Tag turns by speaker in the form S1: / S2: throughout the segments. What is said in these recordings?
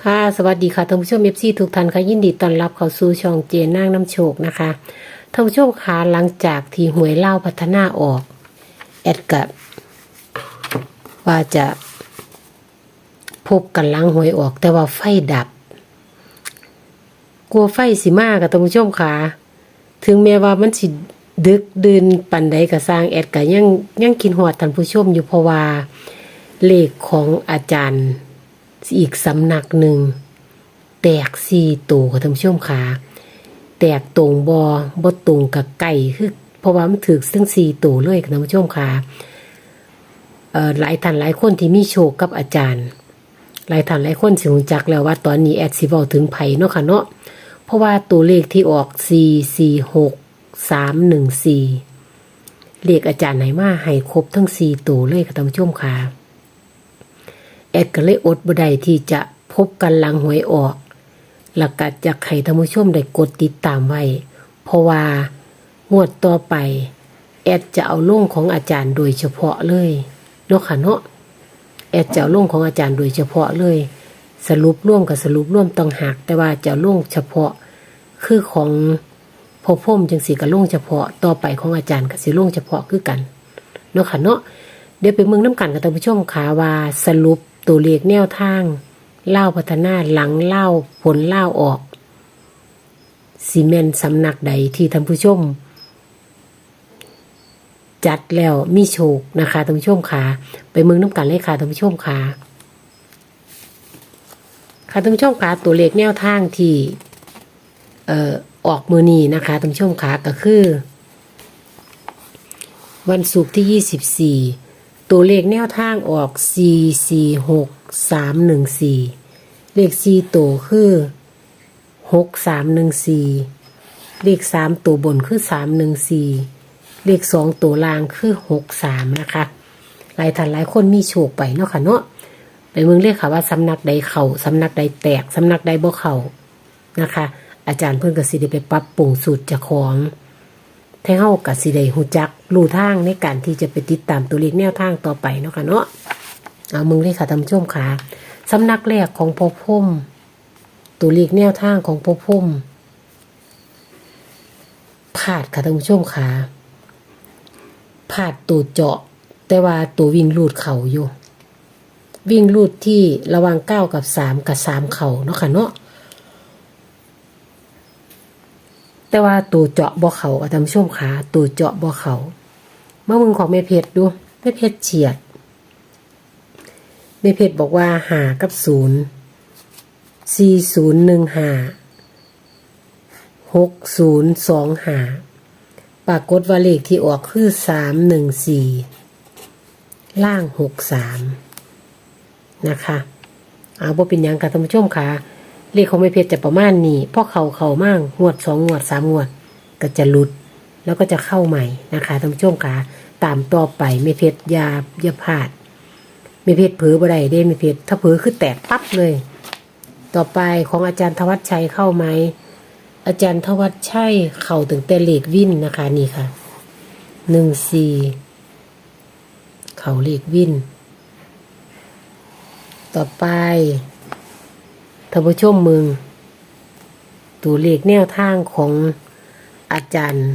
S1: ค่ะ สวัสดีค่ะท่านผู้ชมเอฟซีทุกท่านค่ะยินดีต้อนรับเข้าสู่ช่องเจนนางน้ำโชคนะคะท่านผู้ชมค่ะหลังจากที่หวยเล่าพัฒนาออก แอดกับว่าจะพบกันหล้างหวยออก แต่ว่าไฟดับ กลัวไฟสิมากับท่านผู้ชมค่ะถึงแม้ว่ามันสิดึกดื่นปันใดก็สร้างแอดก็ยังยังกินหอดท่านผู้ชมอยู่เพราะว่าเลขของอาจารย์ อีกสำนักหนึ่ง แตกสี่ตัวค่ะท่านผู้ชมค่ะแตกตรงบอบตรงกับไก่คือเพราะว่ามันถือซึ่งสี่ตัวเลยค่ะท่านผู้ชมค่ะหลายท่านหลายคนที่มีโชคกับอาจารย์ หลายท่านหลายคนสิรู้จักแล้วว่าตอนนี้แอดสิเว้าถึงไผเนาะค่ะเนาะเพราะว่าตัวเลขที่ออกสี่สี่หกสามหนึ่งสี่เลขอาจารย์ไหนมาให้ครบทั้งสี่ตัวเลยค่ะท่านผู้ชมค่ะ แอดก็เลยอดบ่ได้ที่จะพบกันหลังหวยออก แล้วก็จะให้ท่านผู้ชมได้กดติดตามไว้ เพราะว่างวดต่อไป แอดจะเอาลงของอาจารย์โดยเฉพาะเลยเนาะค่ะเนาะแอดจะเอาลงของอาจารย์โดยเฉพาะเลย สรุปร่วมกับสรุปร่วมต้องหักแต่ว่าจะเอาลงเฉพาะคือของพอพ่มจังสีกับลงเฉพาะต่อไปของอาจารย์กับสิลงเฉพาะคือกันเนาะค่ะเนาะเดี๋ยวไปเมืองน้ำกันกับท่านผู้ชมค่ะว่าสรุป ตัวเลขแนวทางเล่าพัฒนาหลังเล่าผลเล่าออกซีเมนสำนักใดที่ท่านผู้ชม จัดแล้วมีโชคนะคะท่านผู้ชมค่ะไปเมืองน้ำกันเลยค่ะท่านผู้ชมค่ะค่ะท่านผู้ชมค่ะตัวเลขแนวทางที่เอ่อออกมือนีนะคะท่านผู้ชมค่ะก็คือ วันศุกร์ที่ 24 ตัวเลขแนวทางออก 4 4 6 3 1 4 เลข 4 ตัวคือ 6 3 1 4 เลข 3 ตัวบนคือ 3 1 4 เลข 2 ตัวล่างคือ 6 3 นะคะ หลายท่านหลายคนมีโชคไปเนาะค่ะเนาะไปเมืองเรียกค่ะว่าสำนักใดเข่าสำนักใดแตกสำนักใดบ่เข่านะคะ อาจารย์เพิ่นกสิได้ไปปรับปรุงสูตรจ้าของ แท้เฮากับสิได้หูจักรู้ทางในการที่จะไปติดตามตัวเลขแนวทางต่อไปเนาะค่ะเนาะเอามึงเลยค่ะท่านผู้ชมค่ะสำนักแรกของพ่อพุ่มตัวเลขแนวทางของพ่อพุ่มพลาดค่ะท่านผู้ชมค่ะพลาดตัวเจาะ แต่ว่าตัววิ่งลูดเข่าอยู่ วิ่งลูดที่ระหว่างเก้ากับสามกับสามเข่าเนาะค่ะเนาะ แต่ว่าตัวเจาะบ่อเขาอะท่านผู้ชมขาตัวเจาะบ่อเขาเมื่อมึงของแม่เพชรดูแม่เพชรเฉียดแม่เพชรบอกว่าหากับศูนย์สี่ศูนย์หนึ่งหาหกศูนย์สองหาปรากฏว่าเลขที่ออกคือสามหนึ่งสี่ล่างหกสามนะคะ เอาบ่เป็นยังค่ะท่านผู้ชมค่ะ เลขของไม่เพชรจะประมาณนี้เพราะเขาเขามากงวดสองงวดสามงวด ก็จะหลุด แล้วก็จะเข้าใหม่นะคะท่านผู้ชมค่ะตามต่อไปไม่เพชรยาอย่าพลาดไม่เพชรเผลอบ่ได้เด้ไม่เพชรถ้าเผลอคือแตกปั๊บเลย ต่อไปของอาจารย์ทวัชชัยเข้าไหมอาจารย์ทวัชชัยเข่าถึงแต่เลขวินนะคะนี่ค่ะหนึ่งสี่เข่าเลขวิน ต่อไป ท่านผู้ชมมึง ตัวเลขแนวทางของอาจารย์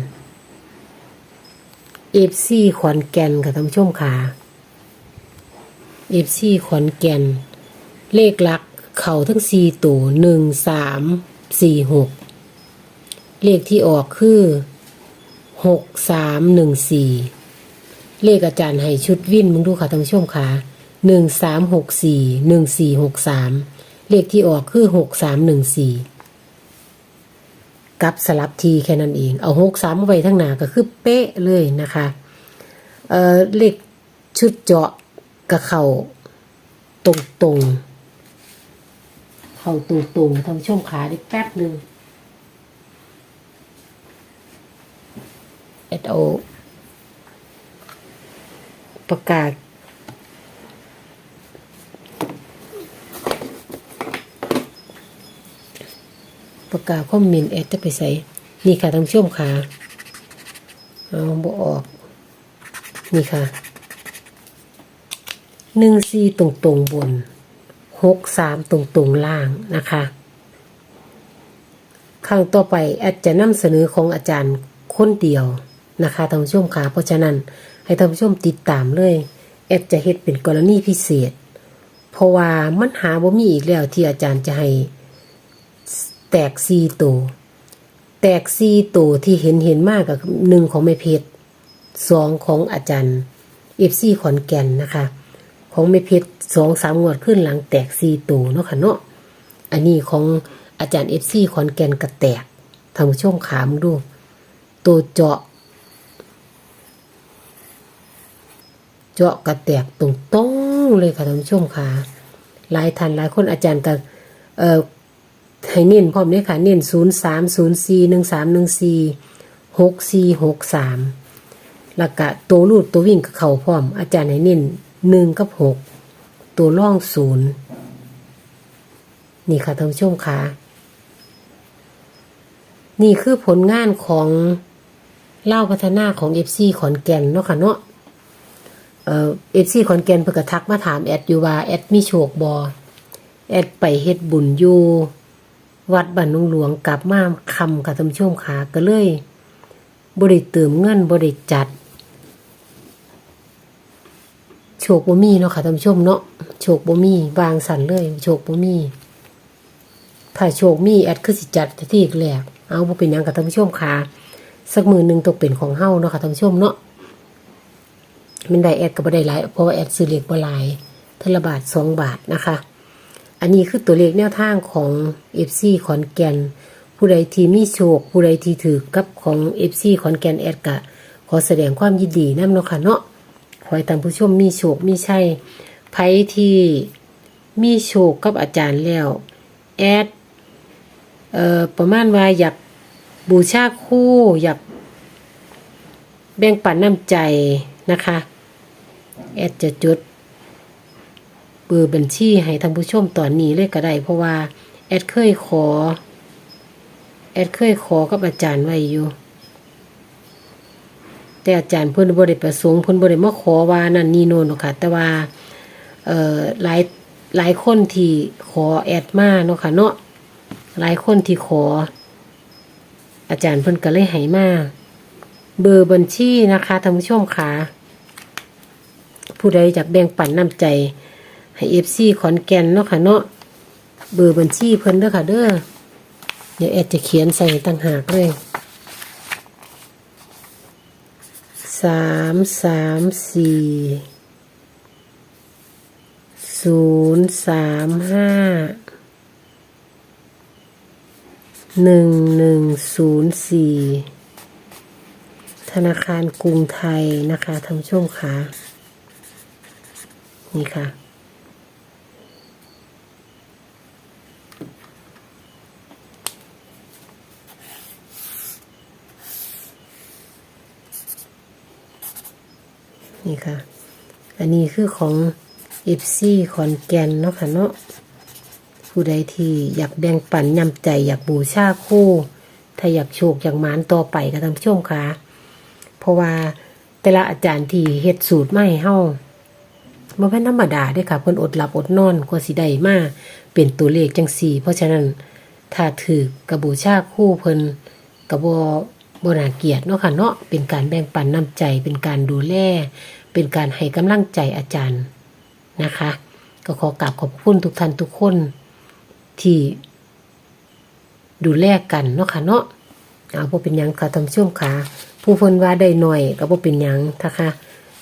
S1: เอฟซีขอนแก่นค่ะท่านผู้ชมค่ะเอฟซีขอนแก่น เลขหลักเข่าทั้งสี่ตัวหนึ่งสามสี่หกเลขที่ออกคือหกสามหนึ่งสี่เลขอาจารย์ให้ชุดวิ่นมึงดูค่ะท่านผู้ชมค่ะหนึ่งสามหกสี่หนึ่งสี่หกสาม เลขที่ออกคือหกสามหนึ่งสี่กับสลับทีแค่นั้นเอง เอาหกสามไว้ทั้งหน้าก็คือเป๊ะเลยนะคะเอ่อเลขชุดเจาะกับเข่าตรงตรงเข่าตรงตรงทำช่วงขาได้แป๊บหนึ่งเอ็ดเอาประกาศ ประกาศคอมเมนต์แอดจะไปใส่นี่ค่ะท่านผู้ชมค่ะเอาบออก นี่ค่ะหนึ่งซีตรงตรงบนหกสามตรงตรงล่างนะคะครั้งต่อไปแอดจะนำเสนอของอาจารย์คนเดียวนะคะท่านผู้ชมค่ะเพราะฉะนั้นให้ท่านผู้ชมติดตามเลยแอดจะเฮ็ดเป็นกรณีพิเศษ เพราะว่ามันหาบ่มีอีกแล้วที่อาจารย์จะให้ แตกซีตัวแตกซีตัวที่เห็นเห็นมากกับหนึ่งของแม่เพชรสองของอาจารย์เอฟซีขอนแก่นนะคะ ของแม่เพชรสองสามงวดขึ้นหลังแตกซีตัวเนาะค่ะเนาะอันนี้ของอาจารย์เอฟซีขอนแก่นกระแตกทางช่วงขามดูตัวเจาะ เจาะกระแตกตรงต้องเลยค่ะทานผู้ชมค่ะหลายท่านหลายคนอาจารย์ก็เอ่อ ให้เน้นพร้อมเลยค่ะ เน้นศูนย์สามศูนย์สี่หนึ่งสามหนึ่งสี่หกสี่หกสามแล้วก็ตัวรูดตัววิ่งกับเข่าพร้อม อาจารย์ให้เน้นหนึ่งกับหกตัวล่องศูนย์นี่ค่ะท่านผู้ชมค่ะนี่คือผลงานของเล่าพัฒนาของเอฟซีขอนแก่นเนาะค่ะเนาะเอฟซีขอนแก่นเพิ่นก็ทักมาถามแอดอยู่ว่าแอดมีโชคบ่แอดไปเฮ็ดบุญอยู่ วัดบ้านหนงหลวงกลับมาคำกับท่านผู้ชมขาก็เลยบ่ได้เติมเงินบ่ได้จัด โชคบ่มีเนาะค่ะท่านผู้ชมเนาะโชคบ่มีวางสันเลย โชคบ่มีถ้าโชคมีแอดคือสิจัดที่อีกแหลกเอาบ่เป็นหยังกับท่านผู้ชมขาสักมือหนึงตกเป็นของเฮาเนาะค่ะท่านผู้ชมเนาะมันได้แอดก็บ่ได้หลายเพราะว่าแอดซื้อเลขบ่หลายเทละบาทสองบาทนะคะ อันนี้คือตัวเลขแนวทางของ FC ขอนแก่น ผู้ใดที่มีโชค ผู้ใดที่ถือกับของ FC ขอนแก่นแอดกะ ขอแสดงความยินดีนำเนาะค่ะเนาะขอให้ท่านผู้ชมมีโชคมีชัยไผที่มีโชคกับอาจารย์แล้ว แอดเอ่อประมาณว่าอยากบูชาคู่อยากแบ่งปันน้ำใจนะคะ แอดจะจุด เบอร์บัญชีให้ท่านผู้ชมตอนนี้เลยก็ได้เพราะว่า แอดเคยขอ แอดเคยขอกับอาจารย์ไว้อยู่ แต่อาจารย์เพิ่นบ่ได้ประสงค์เพิ่นบ่ได้มาขอว่านั่นนี่โน่นค่ะ แต่ว่าเอ่อหลายหลายคนที่ขอแอดมาเนาะค่ะเนาะหลายคนที่ขอ อาจารย์เพิ่นก็เลยให้มาเบอร์บัญชีนะคะท่านผู้ชมค่ะผู้ใดอยากแบ่งปันน้ำใจ ให้เอฟซีขอนแก่นเนาะค่ะเนาะเบอร์บัญชีเพิ่นเด้อค่ะเด้อเดี๋ยวแอดจะเขียนใส่ต่างหากเลยสามสามสี่ศูนย์สามห้าหนึ่งหนึ่งศูนย์สี่ธนาคารกรุงไทยนะคะท่านผู้ชมค่ะ นี่ค่ะ นี่ค่ะ อันนี้คือของเอฟซีขอนแก่นเนาะค่ะเนาะผู้ใดที่อยากแบ่งปันยำใจอยากบูชาคู่ ถ้าอยากโชคอยากหมานต่อไปก็ท่านผู้ชมค่ะ เพราะว่าแต่ละอาจารย์ที่เฮ็ดสูตรมาให้เฮาบ่แม่นธรรมดาเด้ค่ะเพิ่นอดหลับอดนอนกว่าสิได้มาเป็นตัวเลขจังซี่ เพราะฉะนั้นถ้าถือกระบูชาคู่เพิ่นก็บ่บ่น่าเกียดเนาะค่ะเนาะเป็นการแบ่งปันน้ำใจเป็นการดูแล เป็นการให้กำลังใจอาจารย์นะคะ ก็ขอกราบขอบคุณทุกท่านทุกคนที่ดูแลกันเนาะค่ะเนาะเอาบ่เป็นยังค่ะท่านผู้ชมค่ะผู้เพิ่นว่าได้หน่อยก็บ่เป็นยังนะคะ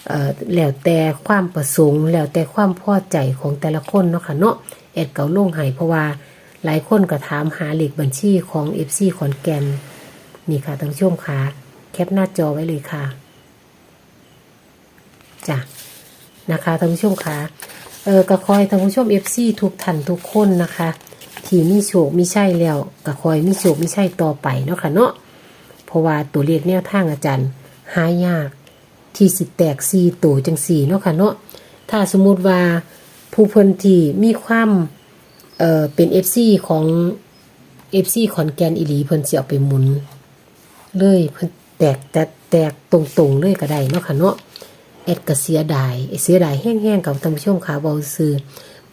S1: เอ่อแล้วแต่ความประสงค์ แล้วแต่ความพอใจของแต่ละคนเนาะค่ะเนาะแอดเก่าลงให้เพราะว่าหลายคนก็ถามหาเลขบัญชีของ FC ขอนแก่นนี่ค่ะท่านผู้ชมค่ะ แคปหน้าจอไว้เลยค่ะ จ้ะนะคะท่านผู้ชมคะเออก็คอยท่านผู้ชม FC ทุกท่านทุกคนนะคะที่มีโชคมีใช่แล้วก็คอยมีโชคมีใช่ต่อไปเนาะค่ะเนาะเพราะว่าตัวเลขแนวทางอาจารย์หายากที่สิแตกสี่ตัวจังสี่เนาะค่ะเนาะถ้าสมมุติว่าผู้เพิ่นที่มีความเอ่อเป็น FC ของ FC ขอนแก่นอีหลีเพิ่นสิเอาไปหมุน เลยเพิ่นแตกแตกแตกตรงๆเลยก็ได้เนาะค่ะเนาะ แอดก็เสียดายเสียดายแห้งๆกับท่านผู้ชมค่ะเว้าซื่อ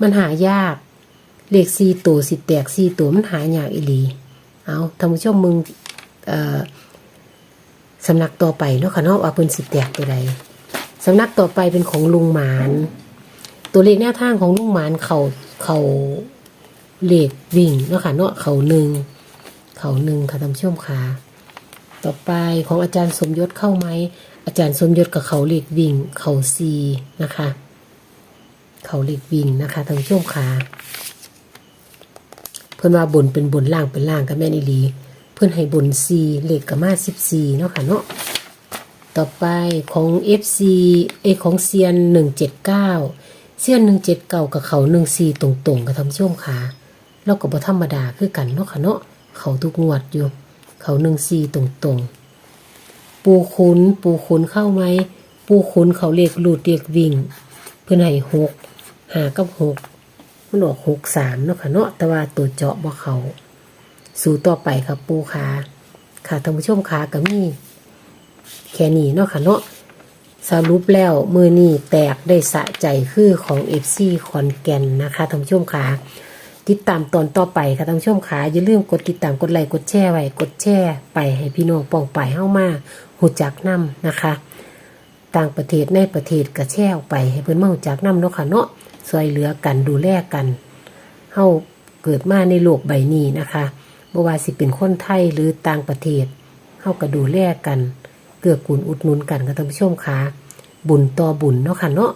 S1: มันหายากเลขสี่ตัวสิแตกสี่ตัวมันหายากอีหลีเอาท่านผู้ชมมึงเอ่อสำนักต่อไปเนาะค่ะเนาะว่าเพิ่นสิแตกตัวใดสำนักต่อไปเป็นของลุงหมาน ตัวเลขแนวทางของลุงหมานเขาเขาเลขวิ่งเนาะค่ะเนาะเขาหนึ่งเขาหนึ่งค่ะท่านผู้ชมค่ะต่อไปของอาจารย์สมยศเข้าไหม อาจารย์สมยศกับเขาเลขวิ่ง เขาซีนะคะ เขาเลขวิ่งนะคะทานผู้ชมค่ะเพื่อนว่าบนเป็นบนล่างเป็นล่างกับแม่นอีลี เพื่อนให้บนซีเลขกับมาสิบซีเนาะค่ะเนาะต่อไปของ FC เอของเซียนหนึ่งเจ็ดเก้าเซียนหนึ่งเจ็ดเก้ากับเขาหนึ่งซีตรงๆกับทำช่วมขาแล้วก็บ่ธรรมดาคือกันเนาะค่ะเนาะเขาทุกงวดอยู่ เขาหนึ่งซีตรงๆ ปูคุนปูคุนเข้าไหม ปูคุนเขาเรียกลูดเรียกวิ่ง เพื่อนให้หกหากับหกมันออกหกสามเนาะค่ะเนาะแต่ว่าตัวเจาะบ่เขาสู่ต่อไปครับปูขาค่ะท่านผู้ชมขากับมีแค่นี้เนาะค่ะเนาะสรุปแล้วมือนี่แตกได้สะใจคือของ FC ขอนแกนนะคะท่านผู้ชมค่ะ ติดตามตอนต่อไปค่ะท่านผู้ชมค่ะอย่าลืมกดติดตามกดไลค์กดแชร์ไว้กดแชร์ไปให้พี่น้องปองไปเฮ้ามาหูจักนํนะคะ ต่างประเทศในประเทศก็แชร์ออกไปให้เพิ่อนมาหูจักนํเนาะค่ะเนาะซอยเหลือกันดูแลกันเฮาเกิดมาในโลกใบนี้นะคะบ่ว่าสิเป็นคนไทยหรือต่างประเทศเฮาก็ดูแลกัน เกื้อกูลอุดหนุนกันกับท่านผู้ชมค่ะบุญต่อบุญเนาะค่ะเนาะ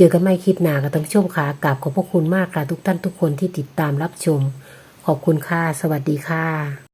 S1: เจอกันไม่คลิดหนากับท่านผู้ชมค่ะกราบขอบพระคุณมากค่ะทุกท่านทุกคนที่ติดตามรับชม ขอบคุณค่ะ สวัสดีค่ะ